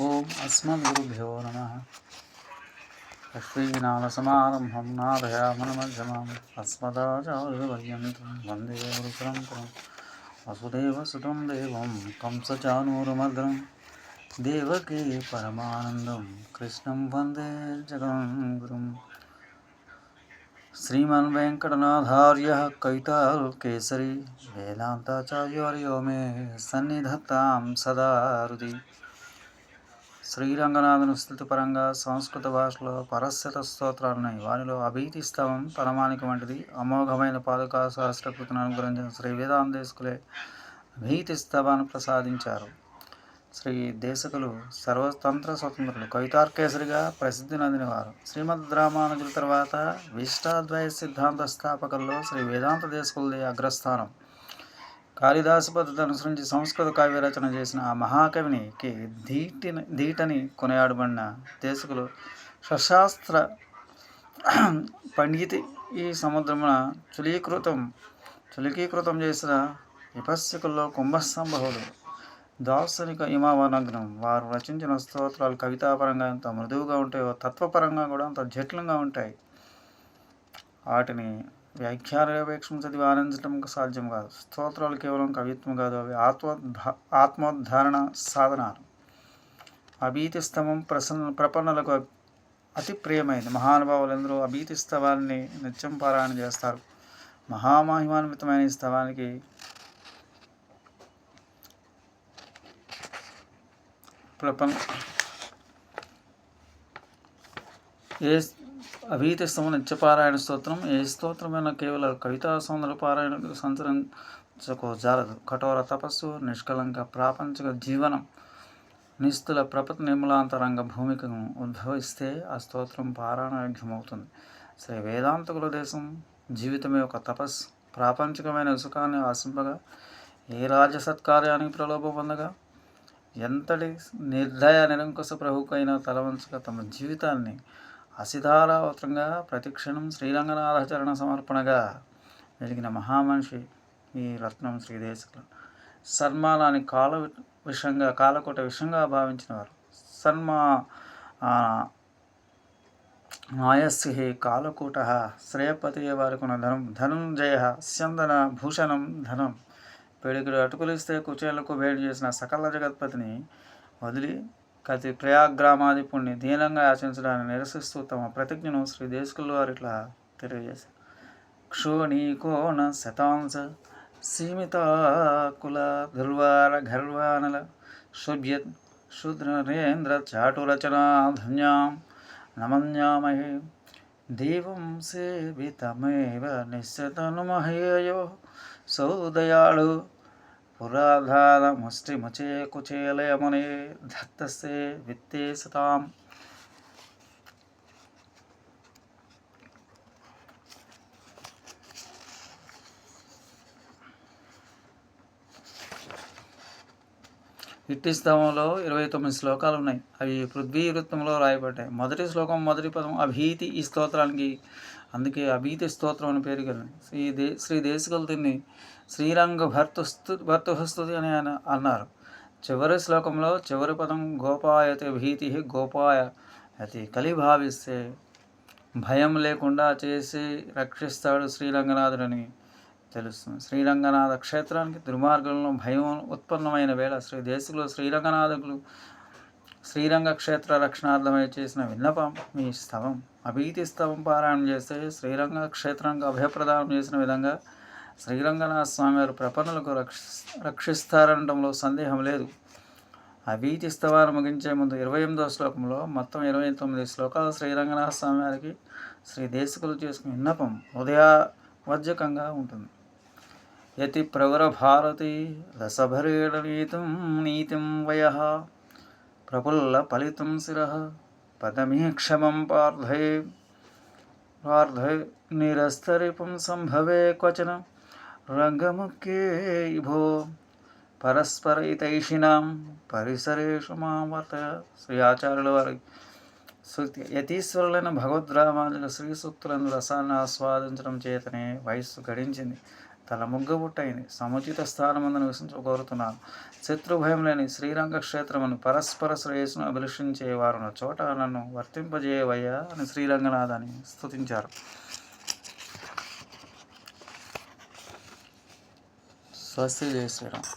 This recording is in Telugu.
ॐ अस्मद्गुरुभ्यो नमः। श्रीनाथसमारम्भं नादयामनमध्यमाम्। अस्मदाचार्यवर्यं तं वंदे गुरुपरम्परं वसुदेवसुतं देवं तं स चानूरुमद्रं देवकी परमानन्दं कृष्णं वंदे जगद्गुरुं श्रीमन्वेङ्कटनाथार्यः कैताल्केसरी। वेदान्ताचार्यवर्यो मे सन्निधत्तां सदा हृदि శ్రీరంగనాథను స్థుతిపరంగా సంస్కృత భాషలో పరస్యత స్తోత్రాలున్నాయి వారిలో అభీతిస్తవం పరమానికి వంటిది అమోఘమైన పాదుకా సహస్రకృతిని అనుగ్రహించిన శ్రీ వేదాంతేశకులే అభీతిస్తవాన్ని ప్రసాదించారు. శ్రీ దేశకులు సర్వతంత్ర స్వతంత్రులు కవితార్కేసరిగా ప్రసిద్ధి నొందినవారు. శ్రీమద్ రామానుజుల తర్వాత విష్టాద్వయ సిద్ధాంత స్థాపకుల్లో శ్రీ వేదాంత దేశకులది అగ్రస్థానం. కాళిదాసు పద్ధతి అనుసరించి సంస్కృత కావ్య రచన చేసిన ఆ మహాకవినికి ధీటిని ధీటని కొనియాడబడిన దేశకులు సశాస్త్ర పండితి ఈ సముద్రమున చులీకృతం చులికీకృతం చేసిన విపస్యకుల్లో కుంభస్తంభవులు దార్శనిక ఇమావనగ్నం వారు రచించిన స్తోత్రాలు కవితాపరంగా ఎంత మృదువుగా ఉంటాయో తత్వపరంగా కూడా అంత జటిలంగా ఉంటాయి. వాటిని వ్యాఖ్యానపేక్షం చదివి ఆనందించడం సాధ్యం కాదు. స్తోత్రాలు కేవలం కవిత్వం కాదు అవి ఆత్మ ఆత్మోద్ధారణ సాధనాలు. అభీతి స్తవం ప్రసన్న ప్రపన్నలకు అతి ప్రియమైంది మహానుభావులు ఎందరో అభీతి స్తవాన్ని నిత్యం పారాయణ చేస్తారు. మహామహిమాన్వితమైన ఈ స్తవానికి ప్రపంచ ఏ అభీతిస్తము నిత్యపారాయణ స్తోత్రం. ఏ స్తోత్రమైన కేవల కవితా సౌందర్య పారాయణ సంచరించకు జారదు. కఠోర తపస్సు నిష్కలంక ప్రాపంచిక జీవనం నిస్తుల ప్రపత నిర్మలాంతరంగ భూమికను ఉద్భవిస్తే ఆ స్తోత్రం పారాయణయోగ్యమవుతుంది శ్రీ వేదాంతకుల దేశం జీవితమే ఒక తపస్సు. ప్రాపంచికమైన సుఖాన్ని ఆశింపగా ఏ రాజ్య సత్కార్యానికి ప్రలోభం పొందగా ఎంతటి నిర్దయ నిరంకుశ ప్రభుకైనా తలవంచక తమ జీవితాన్ని అసిధారావతంగా ప్రతిక్షణం శ్రీరంగనాథచరణ సమర్పణగా వెలిగిన మహామనిషి ఈ రత్నం శ్రీదేశకులు సన్మానాన్ని కాల విషంగా కాలకోట విషంగా భావించినవారు. సన్మా నాయస్సి కాలకూట శ్రేయపతి వారికున్న ధనం ధనుంజయ స్యందన భూషణం ధనం. పేడికుడు అటుకులిస్తే కుచేలకు వేడి చేసిన సకల జగత్పతిని వదిలి కతి ప్రయాగ్రామాధిపుణ్ణి దీనంగా ఆచరించడాన్ని నిరసిస్తూ తమ ప్రతిజ్ఞను శ్రీ దేశకులు వారు ఇట్లా తెలియజేశారు. క్షోణీకోణ శతాంశ సీమిత కుల దుర్వార గర్వానల శుభ్య శూద్రేంద్ర చాటురచనా ధన్యాం నమన్యామహే. దేవం సేవితమేవ నిశ్చతనుమహేయో. సౌదయాళు పురాధార ముష్టిముచే కుచేలయమునే దత్తస్తే విత్తే సతాం. ఇట్టి స్తవంలో ఇరవై తొమ్మిది శ్లోకాలు ఉన్నాయి అవి పృథ్వీ వృత్తంలో రాయబడ్డాయి. మొదటి శ్లోకం మొదటి పదం అభీతి ఈ స్తోత్రానికి అందుకే అభీతి స్తోత్రం అని పేరు కలిగింది. శ్రీ దే శ్రీ దేశకులు శ్రీరంగ భర్తస్తు భర్తహస్తుతి అని ఆయన అన్నారు. చివరి శ్లోకంలో చివరి పదం గోపాయతే భీతి గోపాయ అతి కలి భావిస్తే భయం లేకుండా చేసి రక్షిస్తాడు శ్రీరంగనాథుడని తెలుస్తుంది. శ్రీరంగనాథ క్షేత్రానికి దుర్మార్గంలో భయం ఉత్పన్నమైన వేళ శ్రీ దేశంలో శ్రీరంగనాథకులు శ్రీరంగ క్షేత్ర రక్షణార్థమై చేసిన విన్నపం మీ స్తవం. అభీతి స్తవం పారాయణం చేస్తే శ్రీరంగ క్షేత్రంగా అభయప్రదానం చేసిన విధంగా శ్రీరంగనాథ స్వామి వారు ప్రపన్నులకు రక్ష రక్షిస్తారనడంలో సందేహం లేదు. అభీతి స్తవాన్ని ముగించే ముందు ఇరవై ఎనిమిదవ శ్లోకంలో మొత్తం ఇరవై తొమ్మిది శ్లోకాలు శ్రీరంగనాథ స్వామి వారికి శ్రీ దేశకులు చేసుకున్న విన్నపం ఉదయవర్జకంగా ఉంటుంది. యతి ప్రవర భారతి రసభరేణ నీతం నీతిం వయ ప్రఫుల్ల ఫలితం శిర పదమీక్షమం పార్థే పార్థే నిరస్తరిపుం సంభవే క్వచన రంగముఖ్యే భో పరస్పర ఇతైషిణాం పరిసరేషు మామత శ్రీ ఆచార్యుల వారి సూక్తి యతీశ్వరులైన భగవద్రామానుల శ్రీ సూక్తులను రసాన్ని ఆస్వాదించడం చేతనే వయస్సు గడించింది తలముగ్గబుట్టయిని సముచిత స్థానమందు నివసించ కోరుతున్నాను. శత్రుభయం లేని శ్రీరంగ క్షేత్రమును పరస్పర శ్రేయస్సును అభిలషించేవారున్న చోట నన్ను వర్తింపజేయవయ్యా అని శ్రీరంగనాథాన్ని స్తుతించారు. స్వస్తి జయ శ్రీరామ్.